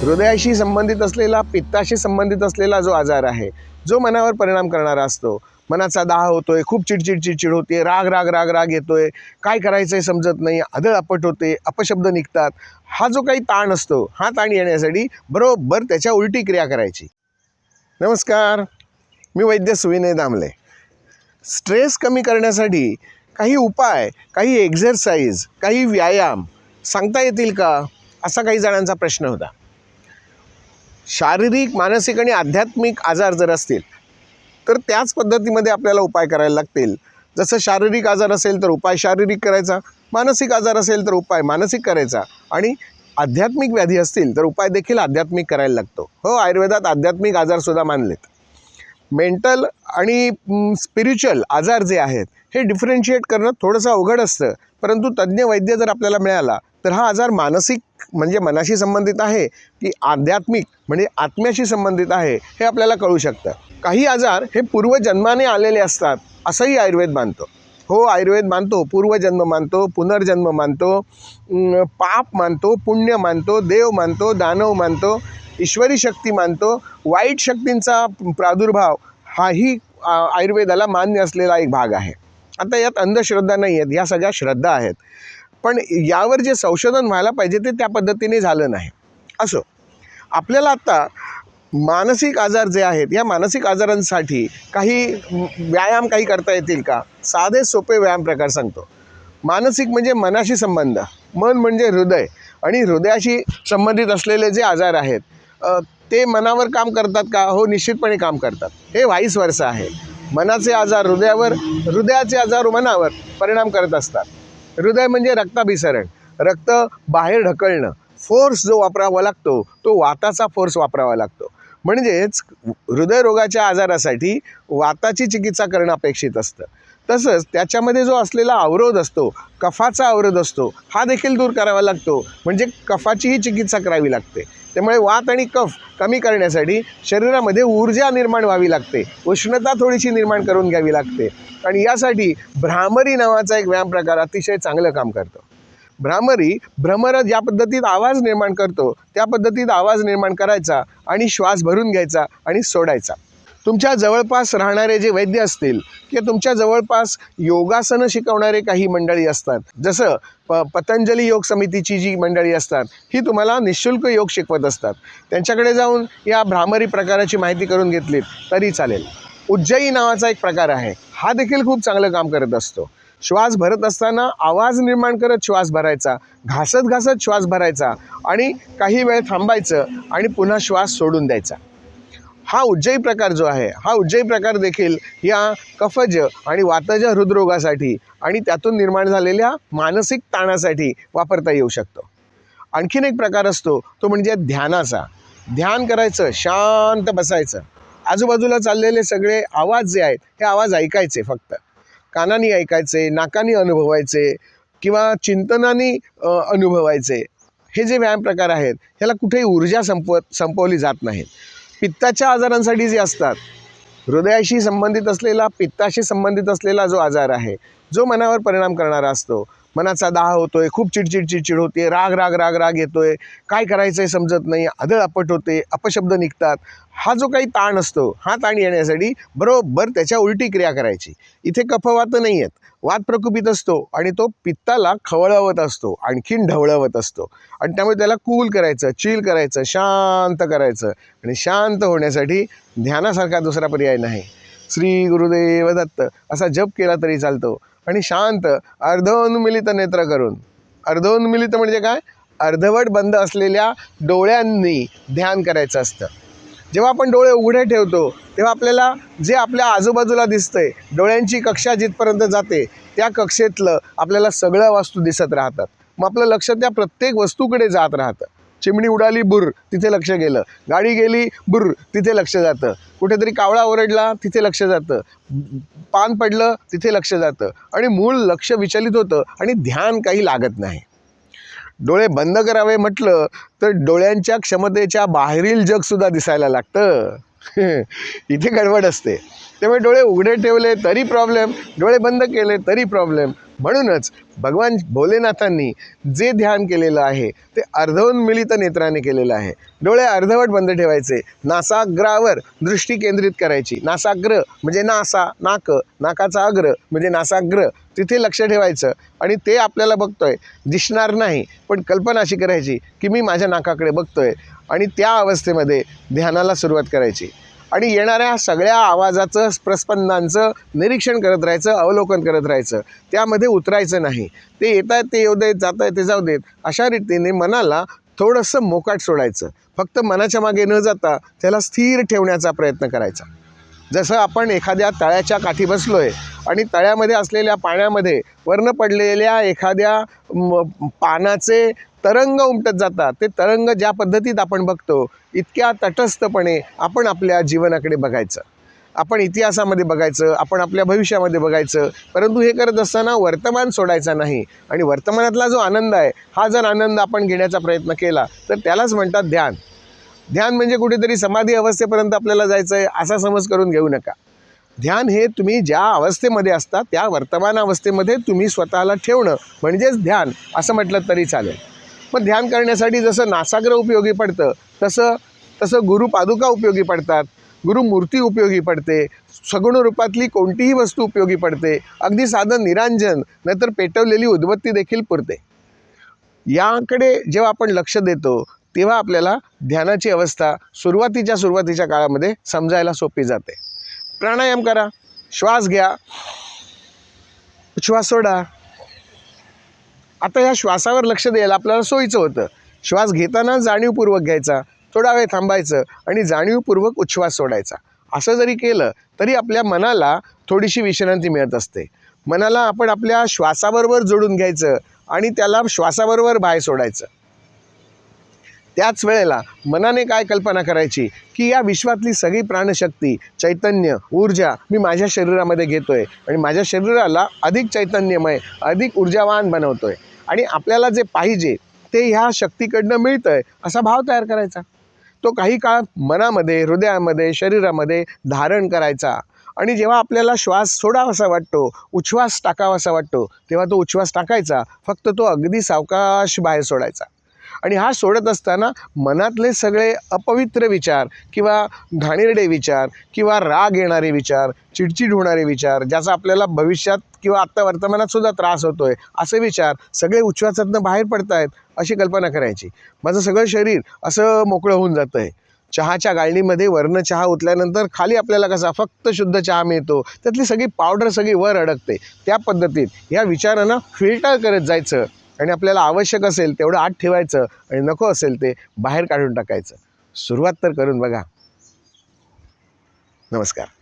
हृदयाशी संबंधित असलेला पित्ताशी संबंधित असलेला जो आजार आहे जो मनावर परिणाम करणारा असतो. मनाचा दाह होतोय खूप चिडचिड चिडचिड होते राग राग राग राग येतोय काय करायचं आहे समजत नाही आदळ अपट होते अपशब्द निघतात. हा जो काही ताण असतो हा ताण येण्यासाठी बरोबर त्याच्या उलटी क्रिया करायची. नमस्कार मी वैद्य सुविनय दामले. स्ट्रेस कमी करण्यासाठी काही उपाय काही एक्झरसाईज काही व्यायाम सांगता येतील का? असा काही जणांचा प्रश्न होता. शारीरिक मानसिक आणि आध्यात्मिक आजार जर असतील तर त्याच पद्धतीमध्ये आपल्याला उपाय करायला लागतील. जसं शारीरिक आजार असेल तर उपाय शारीरिक करायचा मानसिक आजार असेल तर उपाय मानसिक करायचा आणि आध्यात्मिक व्याधी असतील तर उपाय देखील आध्यात्मिक करायला लागतो. हो आयुर्वेदात आध्यात्मिक आजारसुद्धा मानलेत. मेंटल आणि स्पिरिच्युअल आजार जे आहेत हे डिफरन्शिएट करणं थोडंसं अवघड असतं. परंतु तज्ज्ञ वैद्य जर आपल्याला मिळाला तर हा आजार मानसिक म्हणजे मनाशी संबंधित आहे की आध्यात्मिक म्हणजे आत्म्याशी संबंधित आहे हे आपल्याला कळू शकतं. काही आजार हे पूर्वजन्माने आलेले असतात असंही आयुर्वेद मानतो. हो आयुर्वेद मानतो पूर्वजन्म मानतो पुनर्जन्म मानतो पाप मानतो पुण्य मानतो देव मानतो दानव मानतो ईश्वरी शक्ती मानतो वाईट शक्तींचा प्रादुर्भाव हाही आयुर्वेदाला मान्य असलेला एक भाग आहे. आता यात अंधश्रद्धा नाही आहेत या सगळ्या श्रद्धा आहेत. पण यावर जे संशोधन व्हायला पाहिजे ते त्या पद्धतीने झालं नाही. असो. आपल्याला आत्ता मानसिक आजार जे आहेत या मानसिक आजारांसाठी काही व्यायाम काही करता येतील का? साधे सोपे व्यायाम प्रकार सांगतो. मानसिक म्हणजे मनाशी संबंध मन म्हणजे हृदय आणि हृदयाशी संबंधित असलेले जे आजार आहेत ते मनावर काम करतात का? हो निश्चितपणे काम करतात. हे वाईस वर्ष आहे. मनाचे आजार हृदयावर हृदयाचे आजार मनावर परिणाम करत असतात. हृदय म्हणजे रक्ताभिसरण. रक्त बाहेर ढकलणं. फोर्स जो वापरावा लागतो तो वाताचा फोर्स वापरावा लागतो. म्हणजेच हृदयरोगाच्या आजारासाठी वाताची चिकित्सा करणं अपेक्षित असतं. तसंच त्याच्यामध्ये जो असलेला अवरोध असतो कफाचा अवरोध असतो हा देखील दूर करावा लागतो. म्हणजे कफाचीही चिकित्सा करावी लागते. त्यामुळे वात आणि कफ कमी करण्यासाठी शरीरामध्ये ऊर्जा निर्माण व्हावी लागते. उष्णता थोडीशी निर्माण करून घ्यावी लागते. आणि यासाठी भ्रामरी नावाचा एक व्यायाम प्रकार अतिशय चांगलं काम करतो. भ्रामरी भ्रमर ज्या पद्धतीत आवाज निर्माण करतो. त्या पद्धतीत आवाज निर्माण करायचा आणि श्वास भरून घ्यायचा आणि सोडायचा. तुमच्या जवळपास राहणारे जे वैद्य असतील किंवा तुमच्या जवळपास योगासनं शिकवणारे काही मंडळी असतात जसं प पतंजली योग समितीची जी मंडळी असतात ही तुम्हाला निशुल्क योग शिकवत असतात. त्यांच्याकडे जाऊन या भ्रामरी प्रकाराची माहिती करून घेतलीत तरी चालेल. उज्जयी नावाचा एक प्रकार आहे हा देखील खूप चांगलं काम करत असतो. श्वास भरत असताना आवाज निर्माण करत श्वास भरायचा घासत घासत श्वास भरायचा आणि काही वेळ थांबायचं आणि पुन्हा श्वास सोडून द्यायचा. हा उज्जयी प्रकार जो आहे हा उज्जयी प्रकार देखील या कफज आणि वातज हृदरोगासाठी आणि त्यातून निर्माण झालेल्या मानसिक ताणासाठी वापरता येऊ शकतो. आणखीन एक प्रकार असतो तो म्हणजे ध्यानाचा. ध्यान करायचं शांत बसायचं. आजूबाजूला चाललेले सगळे आवाज जे आहेत हे आवाज ऐकायचे फक्त. कानाने ऐकायचे नाकाने अनुभवायचे किंवा चिंतनाने अनुभवायचे. हे जे व्यायाम प्रकार आहेत ह्याला कुठेही ऊर्जा संपव संपवली जात नाहीत. पित्ताच्या आजारांसाठी जे असतात हृदयाशी संबंधित असलेला पित्ताशी संबंधित असलेला जो आजार आहे जो मनावर परिणाम करणारा असतो मनाचा दाह होतोय खूप चिडचिड चिडचिड होते राग राग राग राग येतोय. काय करायचं आहे समजत नाही आदळ आपट होते अपशब्द निघतात. हा जो काही ताण असतो हा ताण येण्यासाठी बरोबर त्याच्या उलटी क्रिया करायची. इथे कफवात नाही आहेत वात प्रकुपित असतो आणि तो पित्ताला खवळवत असतो आणखीन ढवळवत असतो. आणि त्यामुळे त्याला कूल करायचं चिल करायचं शांत करायचं. आणि शांत होण्यासाठी ध्यानासारखा दुसरा पर्याय नाही. श्री गुरुदेव दत्त. असा जप केला तरी चालतो. आणि शांत अर्धोन्मिलित नेत्र करून. अर्धोन्मिलित म्हणजे काय? अर्धवट बंद असलेल्या डोळ्यांनी ध्यान करायचं असतं. जेव्हा आपण डोळे उघडे ठेवतो तेव्हा आपल्याला जे आपल्या आजूबाजूला दिसतंय डोळ्यांची कक्षा जिथपर्यंत जाते त्या कक्षेतलं आपल्याला सगळं वास्तू दिसत राहतात. मग आपलं लक्ष त्या प्रत्येक वस्तूकडे जात राहतं. चिमणी उडाली बुर तिथे लक्ष गेलं. गाडी गेली बुर तिथे लक्ष जातं. कुठेतरी कावळा ओरडला तिथे लक्ष जातं. पान पडलं तिथे लक्ष जातं. आणि मूळ लक्ष विचलित होतं आणि ध्यान काही लागत नाही. डोळे बंद करावे म्हटलं तर डोळ्यांच्या क्षमतेच्या बाहेरील जगसुद्धा दिसायला लागतं. इथे गडबड असते. त्यामुळे डोळे उघडे ठेवले तरी प्रॉब्लेम डोळे बंद केले तरी प्रॉब्लेम म्हणूनच भगवान भोलेनाथांनी जे ध्यान केलेलं आहे ते अर्धोन्मिलित नेत्राने केलेलं आहे. डोळे अर्धवट बंद ठेवायचे. नासाग्रावर दृष्टी केंद्रित करायची. नासाग्र म्हणजे नासा नाक नाकाचा अग्र म्हणजे नासाग्र. तिथे लक्ष ठेवायचं आणि ते आपल्याला बघतोय. दिसणार नाही पण कल्पना अशी करायची की मी माझ्या नाकाकडे बघतोय आणि त्या अवस्थेमध्ये ध्यानाला सुरुवात करायची. आणि येणाऱ्या सगळ्या आवाजाचं प्रस्पंदांचं निरीक्षण करत राहायचं अवलोकन करत राहायचं. त्यामध्ये उतरायचं नाही. ते येत आहेत ते येऊ देत जात आहेत ते जाऊ देत. अशा रीतीने मनाला थोडंसं मोकाट सोडायचं. फक्त मनाच्या मागे न जाता त्याला स्थिर ठेवण्याचा प्रयत्न करायचा. जसं आपण एखाद्या तळ्याच्या काठी बसलो आहे आणि तळ्यामध्ये असलेल्या पाण्यामध्ये वर्ण पडलेल्या एखाद्या पानाचे तरंग उमटत जातात. ते तरंग ज्या पद्धतीत आपण बघतो इतक्या तटस्थपणे आपण आपल्या जीवनाकडे बघायचं. आपण इतिहासामध्ये बघायचं आपण आपल्या भविष्यामध्ये बघायचं. परंतु हे करत असताना वर्तमान सोडायचा नाही. आणि वर्तमानातला जो आनंद आहे हा जर आनंद आपण घेण्याचा प्रयत्न केला तर त्यालाच म्हणतात ध्यान. ध्यान म्हणजे कुठेतरी समाधी अवस्थेपर्यंत आपल्याला जायचं आहे असा समज करून घेऊ नका. ध्यान हे तुम्ही ज्या अवस्थेमध्ये असता त्या वर्तमान अवस्थेमध्ये तुम्ही स्वतःला ठेवणं म्हणजेच ध्यान असं म्हटलं तरी चालेल. मग ध्यान करण्यासाठी जसं नासाग्र उपयोगी पडतं तसं तसं गुरु पादुका उपयोगी पडतात गुरुमूर्ती उपयोगी पडते सगुण रूपातली कोणतीही वस्तू उपयोगी पडते अगदी साधं निरांजन नाहीतर पेटवलेली उदबत्ती देखील पुरते. याकडे जेव्हा आपण लक्ष देतो तेव्हा आपल्याला ध्यानाची अवस्था सुरुवातीच्या सुरुवातीच्या काळामध्ये समजायला सोपी जाते. प्राणायाम करा श्वास घ्या श्वास सोडा. आता ह्या श्वासावर लक्ष द्यायला आपल्याला सोयीचं होतं. श्वास घेताना जाणीवपूर्वक घ्यायचा थोडा वेळ थांबायचं आणि जाणीवपूर्वक उच्छ्वास सोडायचा. असं जरी केलं तरी आपल्या मनाला थोडीशी विश्रांती मिळत असते. मनाला आपण आपल्या श्वासाबरोबर जोडून घ्यायचं आणि त्याला श्वासाबरोबर बाहेर सोडायचं. त्याच वेळेला मनाने काय कल्पना करायची? की या विश्वातली सगळी प्राणशक्ती चैतन्य ऊर्जा मी माझ्या शरीरामध्ये घेतोय आणि माझ्या शरीराला अधिक चैतन्यमय अधिक ऊर्जावान बनवतोय. आणि आपल्याला जे पाहिजे ते ह्या शक्तीकडनं मिळतं आहे असा भाव तयार करायचा. तो काही काळ मनामध्ये हृदयामध्ये शरीरामध्ये धारण करायचा. आणि जेव्हा आपल्याला श्वास सोडावासा वाटतो उच्छ्वास टाकावासा वाटतो तेव्हा तो उच्छ्वास टाकायचा. फक्त तो अगदी सावकाश बाहेर सोडायचा. आणि हा सोडत असताना मनातले सगळे अपवित्र विचार किंवा घाणेरडे विचार किंवा राग येणारे विचार चिडचिड होणारे विचार ज्याचा आपल्याला भविष्यात किंवा आत्ता वर्तमानात सुद्धा त्रास होतोय असे विचार सगळे उच्छ्वासातनं बाहेर पडत आहेत अशी कल्पना करायची. माझं सगळं शरीर असं मोकळं होऊन जातं आहे चहाच्या गाळणीमध्ये वरनं चहा उतल्यानंतर खाली आपल्याला कसा फक्त शुद्ध चहा मिळतो त्यातली सगळी पावडर सगळी वर अडकते. त्या पद्धतीत ह्या विचारांना फिल्टर करत जायचं. आणि आपल्याला आवश्यक असेल तेवढं आत ठेवायचं आणि नको असेल ते बाहेर काढून टाकायचं. सुरुवात तर करून बघा. नमस्कार.